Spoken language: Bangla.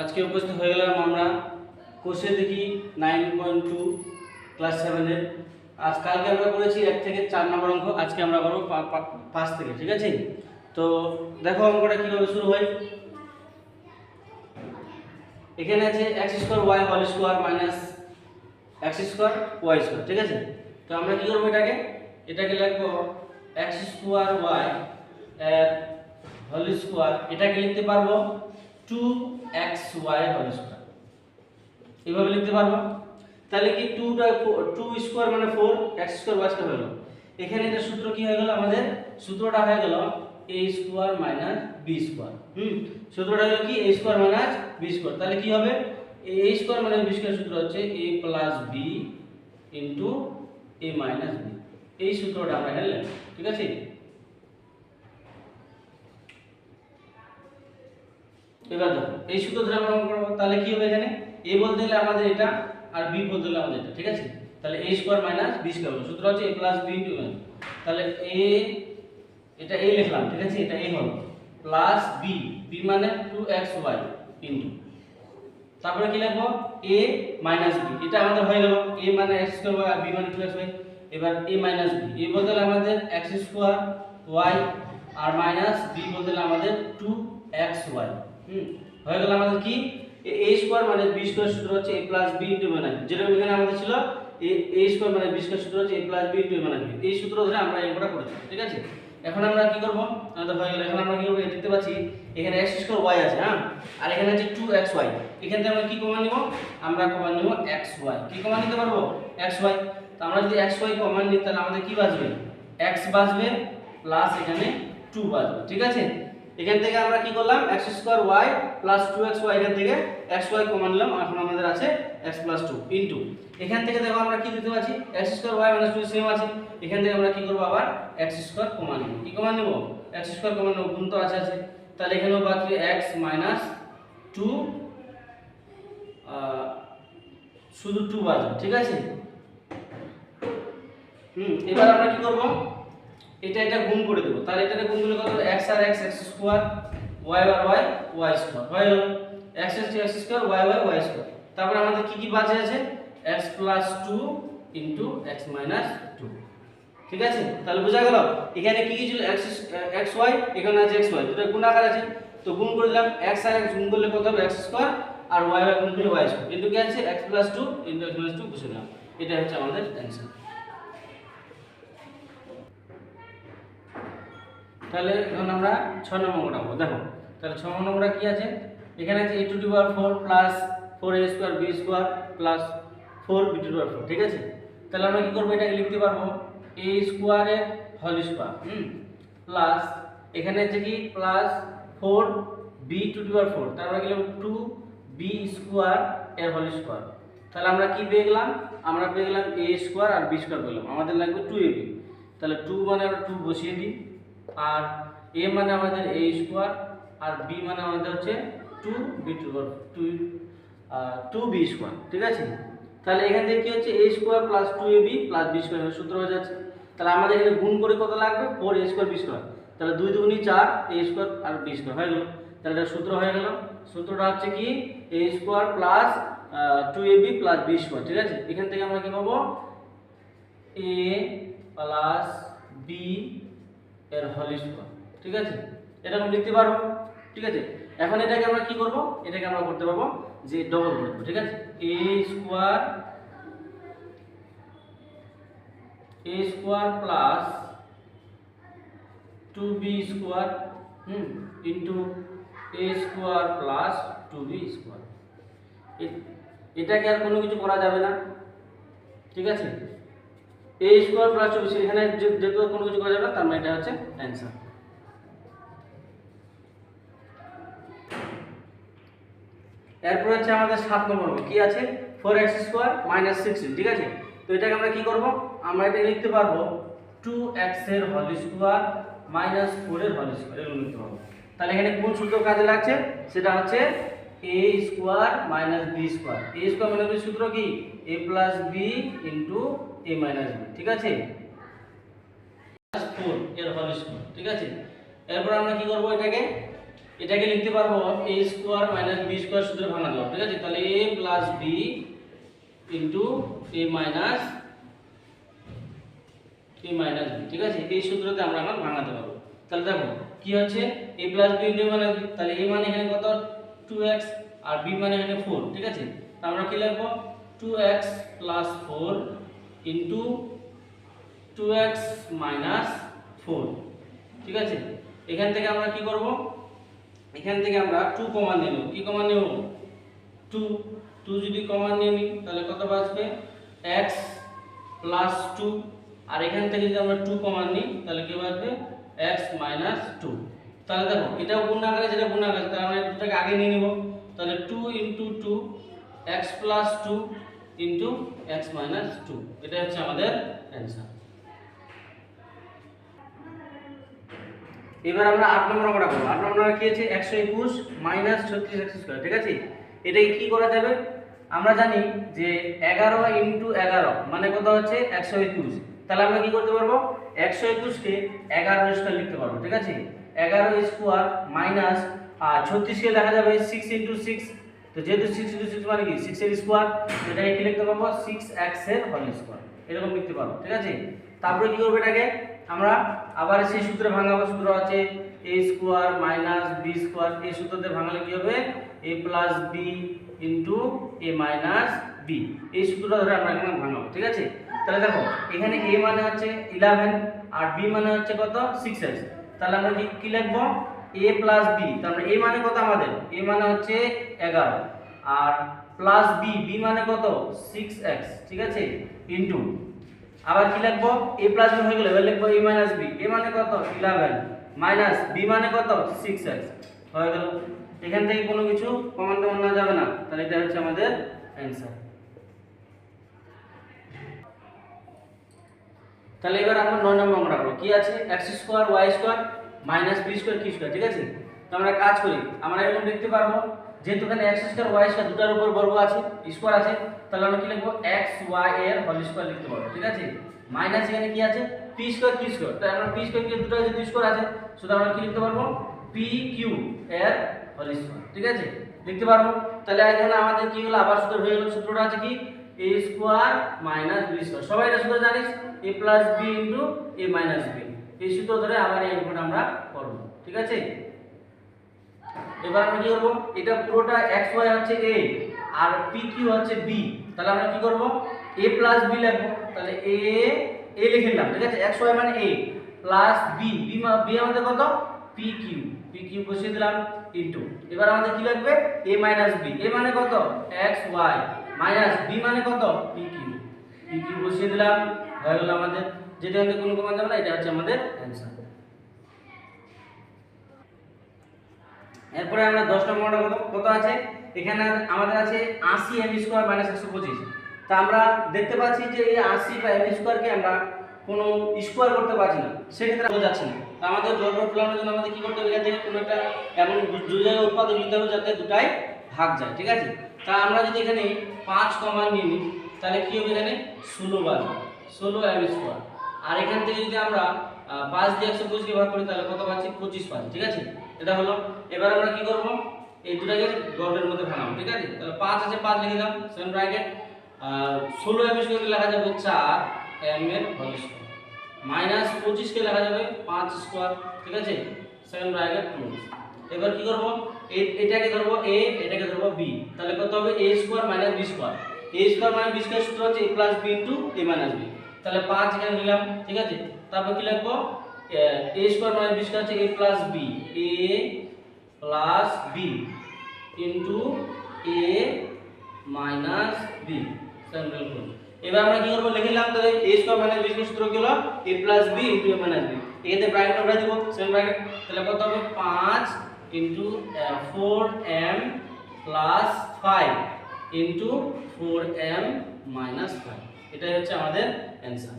আজকে উপস্থিত হয়ে গেলাম আমরা কোর্সে দেখি নাইন পয়েন্ট টু ক্লাস সেভেনের আজ কালকে আমরা করেছি এক থেকে চার নম্বর অঙ্ক, আজকে আমরা করব পাঁচ থেকে, ঠিক আছে? তো দেখো অঙ্কটা কীভাবে শুরু হয়। এখানে আছে x square y whole square minus x square y square ঠিক আছে? তো আমরা কি করব এটাকে? এটাকে লিখব এক্স স্কোয়ার ওয়াই এর হোল স্কোয়ার এটাকে লিখতে পারব two x y whole square এভাবে লিখতে পারব? তাহলে কি টুটা টু স্কোয়ার মানে four x square y square হলো। এখানে এটা সূত্র কি হয়ে গেল আমাদের? সূত্রটা হয়ে গেল a square minus b square হুম? সূত্রটা হলো কি? A square minus b square তাহলে কি হবে? A square minus b square সূত্র হচ্ছে a plus b into a minus b এই সূত্রটা আমরা এখানে ঠিক আছে? এবার দেখো, এই সূত্র ধরে আমরা করব, তাহলে কি হবে এখানে? এ বলতে গেলে আমাদের এটা আর বি বলতে গেলে আমাদের এটা, ঠিক আছে? তাহলে a square minus b square সূত্র হচ্ছে এ প্লাস বি ইন্টু তাহলে এ, এটা এ লিখলাম, ঠিক আছে? এটা এ হলো প্লাস বি বি মানে টু এক্স ওয়াই ইন্টু তারপরে কি লিখব? a মাইনাস বি এটা আমাদের হয়ে গেল। a মানে x স্কয়ার আর b মানে 2x y এবার a মাইনাস a বলতে গেলে আমাদের x স্কয়ার y আর মাইনাস বলতে গেলে আমাদের 2xy হুম, হয়ে গেল আমাদের কি? a স্কয়ার মানে b স্কয়ার সূত্র হচ্ছে a প্লাস b ইনটু মানে যেটা এখানে আমাদের ছিল a স্কয়ার মানে b স্কয়ার সূত্র হচ্ছে a প্লাস b ইনটু মানে এই সূত্র ধরে আমরা অঙ্কটা করেছি ঠিক আছে? এখন আমরা কি করব? আমাদের হয়ে গেল, এখন আমরা কি করব? দেখতে পাচ্ছি, এখানে x স্কয়ার y আছে হ্যাঁ? আর এখানে আছে 2xy এখান থেকে আমরা কি কমান নিব? আমরা কমান নিব xy কি কমান নিতে পারব? xy তো আমরা যদি xy কমান নিই, তাহলে আমাদের কি বাঁচবে x বাঁচবে প্লাস এখানে 2 বাঁচবে ঠিক আছে? এখান থেকে আমরা কি করলাম? x square y plus two x y এখান থেকে এক্স ওয়াই কমান নিলাম। এখন আমাদের আছে এক্স প্লাস টু ইন্টু এখান থেকে দেখো আমরা কি দিতে পারছি x square y minus two same আছে। এখান থেকে আমরা কি করব আবার? x স্কয়ার কমান নিব। কি কমান নিব? x স্কয়ার কমান নেব। গুণ তো আছে আছে। তাহলে এখানেও বাকি এক্স মাইনাস টু শুধু টু বাজবে ঠিক আছে? হুম, এবার আমরা কি করব? এটা এটা গুণ করে দেব। তাহলে এটাতে গুণ করলে কত x আর x x স্কয়ার y আর y y স্কয়ার হয়ে গেল। X x x square y y y square তারপর আমাদের কি কি বাকি আছে? X 2 ইনটু x 2 ঠিক আছে? তাহলে বোঝা গেল, এখানে কি কি ছিল? X x y, এখানে আছে x y দুটো গুণ আকার আছে। তো গুণ করে দিলাম, x আর x গুণ করলে কত হবে? X স্কয়ার আর y y গুণ করলে y স্কয়ার ইনটু কি আছে? X 2 ইনটু x 2 বসে দিলাম এটা হচ্ছে আমাদের অ্যানসার তাহলে এখন আমরা ছ নম্বর নামবো দেখো, তাহলে ছ নম্বরটা কি আছে? এখানে আছে a two two power four plus four a square b square plus four b two power four ঠিক আছে? তাহলে আমরা কী করব? এটাকে লিখতে পারব এ স্কোয়ারের হল স্কোয়ার হুম? প্লাস এখানে আছে কি? Plus four b two two power four তারপরে লিখব টু বি স্কোয়ার এর হল স্কোয়ার তাহলে আমরা কি পেয়ে গেলাম? আমরা পেয়ে গেলাম এ স্কোয়ার আর বি স্কোয়ার পেলাম আমাদের লাগবে টু এ বি তাহলে টু মানে আমরা টু বসিয়ে দিই। আর এ মানে আমাদের এ স্কোয়ার আর বি মানে আমাদের হচ্ছে two b two two two b square ঠিক আছে? তাহলে এখান থেকে কী হচ্ছে? A square plus two a b plus b square সূত্র হয়ে যাচ্ছে। তাহলে আমাদের এখানে গুণ করে কত লাগবে? Four a square b square তাহলে দুই দুগুনি চার এ স্কোয়ার আর বি স্কোয়ার হয়ে গেল। তাহলে এটা সূত্র হয়ে গেল। সূত্রটা হচ্ছে কি? A square plus two a b plus b square ঠিক আছে? এখান থেকে আমরা কী পাবো? এ প্লাস বি এর হোল স্কোয়ার ঠিক আছে? এটা আমরা লিখতে পারব ঠিক আছে? এখন এটাকে আমরা কি করব? এটাকে আমরা করতে পারব যে ডবল করে দেবো, ঠিক আছে? A square a square plus two b square hmm into a square plus two b square এটাকে আর কোনো কিছু করা যাবে না, ঠিক আছে? এ স্কোয়ার প্লাস টু এখানে যেহেতু কোনো কিছু করা যাবে না, তার মানে এটা হচ্ছে অ্যান্সার এরপর হচ্ছে আমাদের সাত নম্বর কি আছে? Four x square minus sixteen ঠিক আছে? তো এটাকে আমরা কি করব? আমরা এটা লিখতে পারব টু এক্সের হোল স্কোয়ার মাইনাস ফোর এর হোল স্কোয়ার এগুলো লিখতে পারব। তাহলে এখানে কোন সূত্র কাজে লাগছে? সেটা হচ্ছে a square minus b square a square minus b সূত্র কি? A plus b into a minus b ঠিক আছে? ফোর এর হোল স্কোয়ার ঠিক আছে? এরপর আমরা কি করব এটাকে? এটাকে লিখতে পারব a square minus b square সূত্রে ভাঙা যাবে ঠিক আছে? তাহলে a plus b into a minus a minus b ঠিক আছে? এই সূত্রতে আমরা এখন ভাঙাতে পারব। তাহলে দেখো, কি হচ্ছে? A plus b into minus তাহলে এ মানে এখানে কত? টু এক্স আর বি মানে এখানে ফোর ঠিক আছে? আমরা কি লিখব? Two x plus four two x minus four ঠিক আছে? এখান থেকে আমরা কি করব? এখান থেকে আমরা টু কমান নেব। কি কমান নেব? টু টু যদি কমান নিয়ে নিই, তাহলে কত বাঁচবে? এক্স প্লাস টু আর এখান থেকে যদি আমরা টু কমান নিই, তাহলে কি বাঁচবে? এক্স মাইনাস টু তাহলে দেখো এটাও গুণ আকারে যেটা গুণ আকারে, তাহলে আমরা দুটাকে আগে নিয়ে নেব। তাহলে two into two x plus two into x minus two এটা হচ্ছে আমাদের অ্যান্সার এবার আমরা আট নম্বর অঙ্কটা করব। আট নম্বর কি আছে? একশো একুশ মাইনাস ছত্রিশ একশো স্কোয়ার ঠিক আছে? এটাকে কি করা যাবে? আমরা জানি যে এগারো ইন্টু এগারো মানে কত হচ্ছে? একশো একুশ। তাহলে আমরা কি করতে পারব? একশো একুশকে এগারো স্কোয়ার লিখতে পারব, ঠিক আছে? এগারো স্কোয়ার মাইনাস আর ছত্রিশকে দেখা যাবে সিক্স ইন্টু সিক্স তো যেহেতু সিক্স ইন্টু সিক্স মানে কি? সিক্সের স্কোয়ার এটাকে কি লিখতে পারব? সিক্স এক্সের হোল স্কোয়ার এরকম লিখতে পারব, ঠিক আছে? তারপরে কী করব এটাকে? আমরা আবার সেই সূত্রে ভাঙাবো সূত্র আছে। A square minus b square এই সূত্রতে ভাঙালে কী হবে? A plus b into a minus b এই সূত্রটা ধরে আমরা এখানে ভাঙাবো, ঠিক আছে? তাহলে দেখো, এখানে এ মানে হচ্ছে ইলেভেন আর বি মানে হচ্ছে কত? সিক্স এক্স তাহলে আমরা কি কি লিখব? এ প্লাস বি তাহলে এ মানে কত আমাদের? এ মানে হচ্ছে এগারো। আর প্লাস বি বি মানে কত? সিক্স এক্স ঠিক আছে? ইন্টু আবার কি লিখব? A প্লাস বি হয়ে গেল, এবার লিখব a মাইনাস বি a মানে কত? 11 মাইনাস b মানে কত? 6x হয়ে গেল। এখান থেকে কোনো কিছু কমান টমান না যাবে না। তাহলে এটা হচ্ছে আমাদের অ্যানসার তাহলে এবার আমরা নয় নম্বর অঙ্কটা করব। কি আছে? x square y square minus b square কি স্কোয়ার ঠিক আছে? তো আমরা কাজ করি, আমরা এরকম লিখতে পারব, যেহেতু এখানে x স্কোয়ার y স্কোয়ার দুটার উপর বর্গ আছে স্কোয়ার আছে, তাহলে আমরা কি লিখব? এক্স y এর হোল স্কোয়ার লিখতে পারব, ঠিক আছে? মাইনাস এখানে কি আছে? পি স্কোয়ার q স্কোয়ার তাই আমরা p স্কোয়ার কি দুটো যেহেতু স্কোয়ার আছে শুধু আমরা কি লিখতে পারব? p, q এর হোল স্কোয়ার ঠিক আছে? লিখতে পারব? তাহলে এখানে আমাদের কি হলো? আবার সূত্র হয়ে গেল সূত্রটা আছে কি? A square minus b square সবাই এটা সূত্র জানিস? a plus b into a minus b এই সূত্র ধরে আবার এই অঙ্কটা আমরা করব, ঠিক আছে? এবার আমরা কি করব? এটা পুরোটা x y হচ্ছে a, আর p q হচ্ছে b তাহলে আমরা কি করব? a প্লাস b লিখব। তাহলে a a লিখে নিলাম, ঠিক আছে? x y মানে a প্লাস b মা- b আমাদের কত? p q p q বসিয়ে দিলাম ইনটু এবার আমাদের কি লাগবে? a মাইনাস b a মানে কত? x y মাইনাস বি মানে কত? P q p q বসিয়ে দিলাম, হয়ে গেল আমাদের। যেটা আমাদের কোনো কমান যাবে না, এটা হচ্ছে আমাদের অ্যান্সার এরপরে আমরা দশ নম্বরটা কত কত আছে? এখানে আমাদের আছে আশি এম স্কোয়ার মাইনাস একশো পঁচিশ। তা আমরা দেখতে পাচ্ছি যে এই আশি বা এম স্কোয়ারকে আমরা কোনো স্কোয়ার করতে পারছি না। সেক্ষেত্রে আমরা না। তা আমাদের বর্গ ফেলানোর জন্য আমাদের কি করতে হবে? এখান থেকে কোনো একটা এমন দু- দু জায়গায় উৎপাদক নিতে হবে যাতে দুটাই ভাগ যায়, ঠিক আছে? তা আমরা যদি এখানে পাঁচ কমান নিয়ে নিই, তাহলে কি হবে এখানে? ষোলো বাজবে। ষোলো এম স্কোয়ার আর এখান থেকে যদি আমরা পাঁচ দিয়ে একশো পঁচিশকে ভাগ করি, তাহলে কত পাচ্ছি? পঁচিশ পাচ্ছি ঠিক আছে? এটা হলো। এবার আমরা কি করব? এই দুটাকে গড়ের মধ্যে ভাঙাবো, ঠিক আছে? তাহলে পাঁচ আছে, পাঁচ লিখে দিলাম সেভেন ব্র্যাকেট ষোলো এম স্কোয়ারকে লেখা যাবে চার এম এর হোল মাইনাস পঁচিশকে লেখা যাবে পাঁচ স্কোয়ার ঠিক আছে? সেভেন ব্র্যাকেট ক্লোজ এবার কি করব? এটাকে ধরবো এ, এটাকে ধরবো বি। তাহলে কত হবে? A square minus b square. A square minus b square সূত্র হচ্ছে a plus b into a minus b. তাহলে পাঁচ এখানে নিলাম, ঠিক আছে? তারপর কি লিখব? A square minus b square হচ্ছে a plus b. A plus b into a minus b. Close এবার আমরা কি করব? লিখে নিলাম, তাহলে a square minus b square সূত্র কি হলো? A plus b into a minus b. এখানে ব্র্যাকেট আমরা দিব সেম ব্র্যাকেট তাহলে কত হবে? পাঁচ into four m plus five into four m minus five এটাই হচ্ছে আমাদের অ্যান্সার